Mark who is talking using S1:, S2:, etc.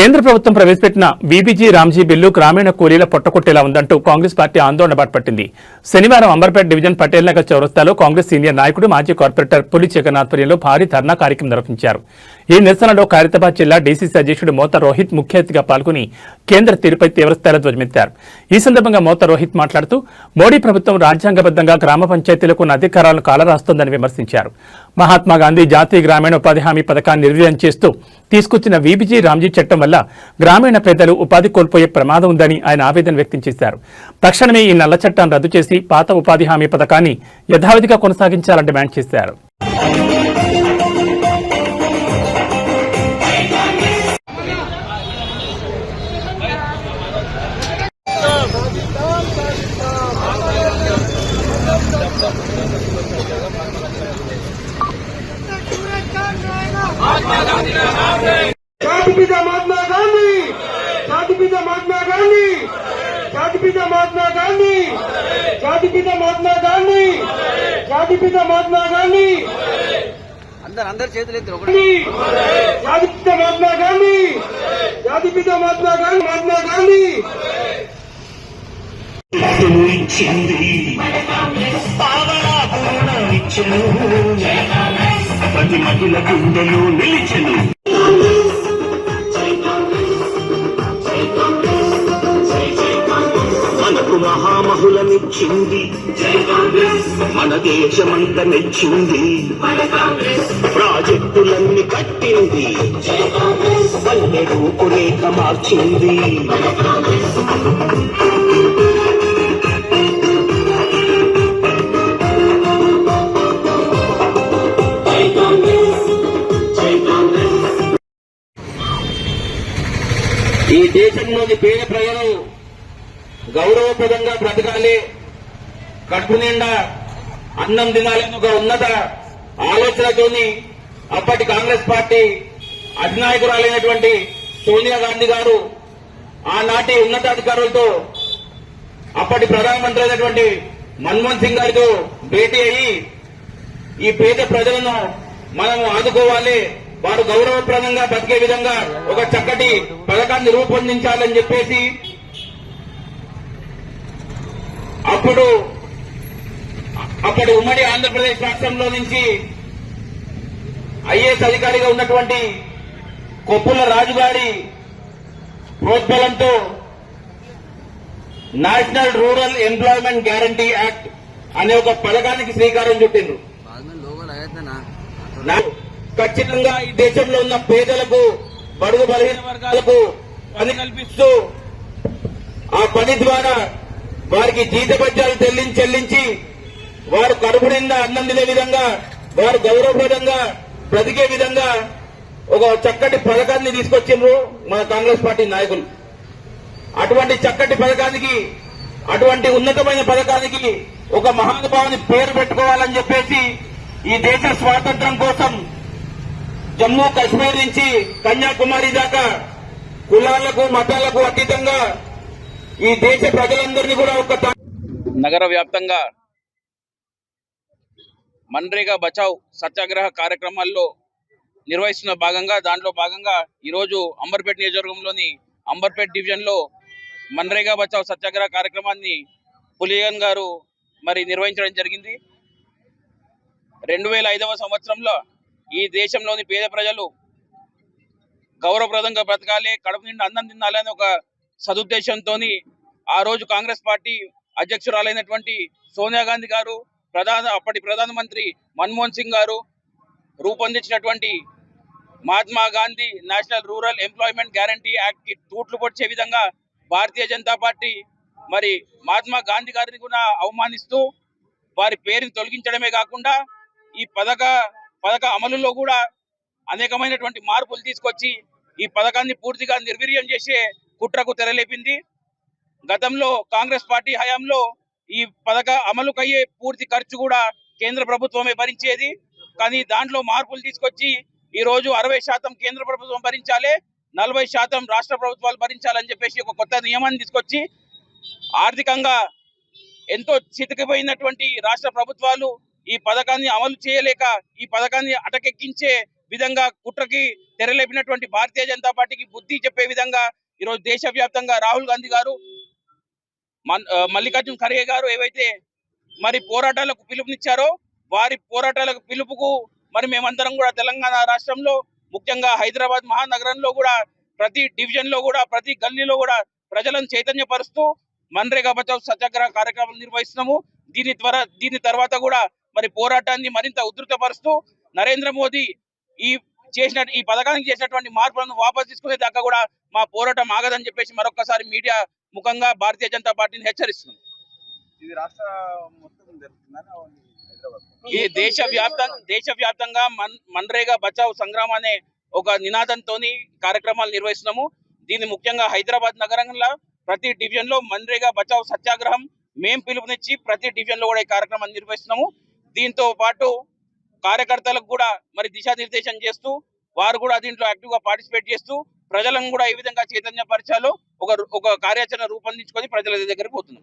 S1: కేంద్ర ప్రభుత్వం ప్రవేశపెట్టిన బీబీజీ రామ్జీ బిల్లు గ్రామీణ కూలీల పొట్టకొట్టేలా ఉందంటూ కాంగ్రెస్ పార్టీ ఆందోళన బాటపట్టింది. శనివారం అంబర్పేట డివిజన్ పటేల్ నగర్ చౌరస్తాలో కాంగ్రెస్ సీనియర్ నాయకుడు మాజీ కార్పొరేటర్ పులి జగన్ ఆధ్వర్యంలో భారీ ధర్నా కార్యక్రమం నిర్వహించారు. ఈ నిరసనలో ఖైరతాబాద్ జిల్లా డీసీసీ అధ్యక్షుడు మోత రోహిత్ ముఖ్య అతిథిగా పాల్గొని కేంద్ర తీరుపై తీవ్రస్థాయిలో ధ్వజమెత్తారు. ఈ సందర్భంగా మోత రోహిత్ మాట్లాడుతూ మోడీ ప్రభుత్వం రాజ్యాంగబద్ధంగా గ్రామ పంచాయతీలకు ఉన్న అధికారాలను కాలరాస్తోందని విమర్శించారు. మహాత్మా గాంధీ జాతీయ గ్రామీణ ఉపాధి హామీ పథకాన్ని నిర్వీర్యం చేస్తూ తీసుకొచ్చిన వీబీజీ రామ్జీ చట్టం వల్ల గ్రామీణ పేదలు ఉపాధి కోల్పోయే ప్రమాదం ఉందని ఆయన ఆవేదన వ్యక్తం చేశారు. తక్షణమే ఈ నల్ల చట్టాన్ని రద్దు చేసి పాత ఉపాధి హామీ పథకాన్ని యథావిధిగా కొనసాగించాలని డిమాండ్ చేశారు.
S2: జాతిపిత మహాత్మా గాంధీ! జాతిపిత మహాత్మా గాంధీ! జాతిపిత మహాత్మా గాంధీ! జాతిపిత మహాత్మా గాంధీ! జాతిపిత మహాత్మా గాంధీ!
S3: అందరు అందరు చేతులు ఎత్తురు ఒకటి.
S2: జాతిపిత మహాత్మా గాంధీ! జాతిపిత మహాత్మా గాంధీ! మహాత్మా గాంధీ!
S4: ఇచ్చింది పావలా పూర్ణమిచ్చెను పది మహిళ గుండెలు నిలిచెను. మనకు మహామహులనిచ్చింది. మన దేశమంత మెచ్చింది. ప్రాజెక్టులన్నీ కట్టింది. పల్లె రూపురేఖ మార్చింది.
S5: ఈరోజు పేద ప్రజలు గౌరవప్రదంగా బ్రతకాలి. కడుపు నిండా అన్నం తినాలని ఒక ఉన్నత ఆలోచనతోని అప్పటి కాంగ్రెస్ పార్టీ అధినాయకురాలైనటువంటి సోనియా గాంధీ గారు ఆనాటి ఉన్నతాధికారులతో అప్పటి ప్రధానమంత్రి అయినటువంటి మన్మోహన్ సింగ్ గారితో భేటీ అయ్యి ఈ పేద ప్రజలను మనం ఆదుకోవాలి. వారు గౌరవప్రదంగా బతికే విధంగా ఒక చక్కటి పథకాన్ని రూపొందించాలని చెప్పేసి అప్పుడు అప్పటి ఉమ్మడి ఆంధ్రప్రదేశ్ రాష్ట్రంలో నుంచి ఐఏఎస్ అధికారిగా ఉన్నటువంటి కొప్పుల రాజుగారి ప్రోద్బలంతో national rural employment guarantee act అనే ఒక పథకానికి శ్రీకారం చుట్టిండ్రు. ఖచ్చితంగా ఈ దేశంలో ఉన్న పేదలకు బడుగు బలహీన వర్గాలకు పని కల్పిస్తూ ఆ పని ద్వారా వారికి జీతపత్యాలు చెల్లించి చెల్లించి వారు కడుపు నిండా అన్నం తినే విధంగా వారు గౌరవప్రదంగా బ్రతికే విధంగా ఒక చక్కటి పథకాన్ని తీసుకొచ్చిండ్రు మన కాంగ్రెస్ పార్టీ నాయకులు. అటువంటి చక్కటి పథకానికి అటువంటి ఉన్నతమైన పథకానికి ఒక మహానుభావుని పేరు పెట్టుకోవాలని చెప్పేసి ఈ దేశ స్వాతంత్రం కోసం జమ్మూ కాశ్మీర్ నుంచి కన్యాకుమారి దాకా కులాలకు మతాలకు అతీతంగా ఈ దేశ ప్రజలందరినీ కూడా ఒక
S6: నగర వ్యాప్తంగా మన్రేగా బచావ్ సత్యాగ్రహ కార్యక్రమాల్లో నిర్వహిస్తున్న భాగంగా దాంట్లో భాగంగా ఈరోజు అంబర్పేట్ నియోజకవర్గంలోని అంబర్పేట్ డివిజన్లో మన్రేగా బచావ్ సత్యాగ్రహ కార్యక్రమాన్ని పులియన్ గారు మరి నిర్వహించడం జరిగింది. రెండు వేల ఐదవ సంవత్సరంలో ఈ దేశంలోని పేద ప్రజలు గౌరవప్రదంగా బ్రతకాలి కడుపు నిండా అన్నం తినాలి ఒక సదుద్దేశంతో ఆ రోజు కాంగ్రెస్ పార్టీ అధ్యక్షురాలైనటువంటి సోనియా గాంధీ గారు ప్రధాన అప్పటి ప్రధానమంత్రి మన్మోహన్ సింగ్ గారు రూపొందించినటువంటి Mahatma Gandhi national rural employment guarantee యాక్ట్కి తూట్లు పొడిచే విధంగా భారతీయ జనతా పార్టీ మరి మహాత్మా గాంధీ గారిని కూడా అవమానిస్తూ వారి పేరుని తొలగించడమే కాకుండా ఈ పథక పథక అమలులో కూడా అనేకమైనటువంటి మార్పులు తీసుకొచ్చి ఈ పథకాన్ని పూర్తిగా నిర్వీర్యం చేసే కుట్రకు తెరలేపింది. గతంలో కాంగ్రెస్ పార్టీ హయాంలో ఈ పథక అమలుకయ్యే పూర్తి ఖర్చు కూడా కేంద్ర ప్రభుత్వమే భరించేది. కానీ దాంట్లో మార్పులు తీసుకొచ్చి ఈ రోజు అరవై శాతం కేంద్ర ప్రభుత్వం భరించాలి నలభై శాతం రాష్ట్ర ప్రభుత్వాలు భరించాలని చెప్పేసి ఒక కొత్త నియమాన్ని తీసుకొచ్చి ఆర్థికంగా ఎంతో చితికిపోయినటువంటి రాష్ట్ర ప్రభుత్వాలు ఈ పథకాన్ని అమలు చేయలేక ఈ పథకాన్ని అటకెక్కించే విధంగా కుట్రకి తెరలేపినటువంటి భారతీయ జనతా పార్టీకి బుద్ధి చెప్పే విధంగా ఈరోజు దేశవ్యాప్తంగా రాహుల్ గాంధీ గారు మన్- మల్లికార్జున్ ఖర్గే గారు ఏవైతే మరి పోరాటాలకు పిలుపునిచ్చారో వారి పోరాటాలకు పిలుపుకు మరి మేమందరం కూడా తెలంగాణ రాష్ట్రంలో ముఖ్యంగా హైదరాబాద్ మహానగరంలో కూడా ప్రతి డివిజన్లో కూడా ప్రతి గల్లీలో కూడా ప్రజలను చైతన్యపరుస్తూ మన్రేగా బచావ్ సత్యాగ్రహ కార్యక్రమం నిర్వహిస్తున్నాము. దీని ద్వారా దీని తర్వాత కూడా మరి పోరాటాన్ని మరింత ఉధృతపరుస్తూ నరేంద్ర మోదీ ఈ చేసిన ఈ పథకానికి చేసినటువంటి మార్పులను వాపసు తీసుకునే దాకా కూడా మా పోరాటం ఆగదని చెప్పేసి మరొకసారి మీడియా ముఖంగా భారతీయ జనతా పార్టీని
S7: ఇది రాష్ట్ర హైదరాబాద్.
S6: ఈ దేశ వ్యాప్తంగా దేశ వ్యాప్తంగా మన్ మన్రేగా బచావ్ సంగ్రామ్ అనే ఒక నినాదంతో కార్యక్రమాలు నిర్వహిస్తున్నాము. దీన్ని ముఖ్యంగా హైదరాబాద్ నగరంలో ప్రతి డివిజన్లో మన్రేగా బచావ్ సత్యాగ్రహం మేం పిలుపునిచ్చి ప్రతి డివిజన్లో కూడా ఈ కార్యక్రమాన్ని నిర్వహిస్తున్నాము. దీంతో పాటు కార్యకర్తలకు కూడా మరి దిశానిర్దేశం చేస్తూ వారు కూడా దీంట్లో యాక్టివ్గా పార్టిసిపేట్ చేస్తూ ప్రజలను కూడా ఏ విధంగా చైతన్యపరచాలో ఒక ఒక కార్యాచరణ రూపొందించుకొని ప్రజల దగ్గరికి పోతున్నాం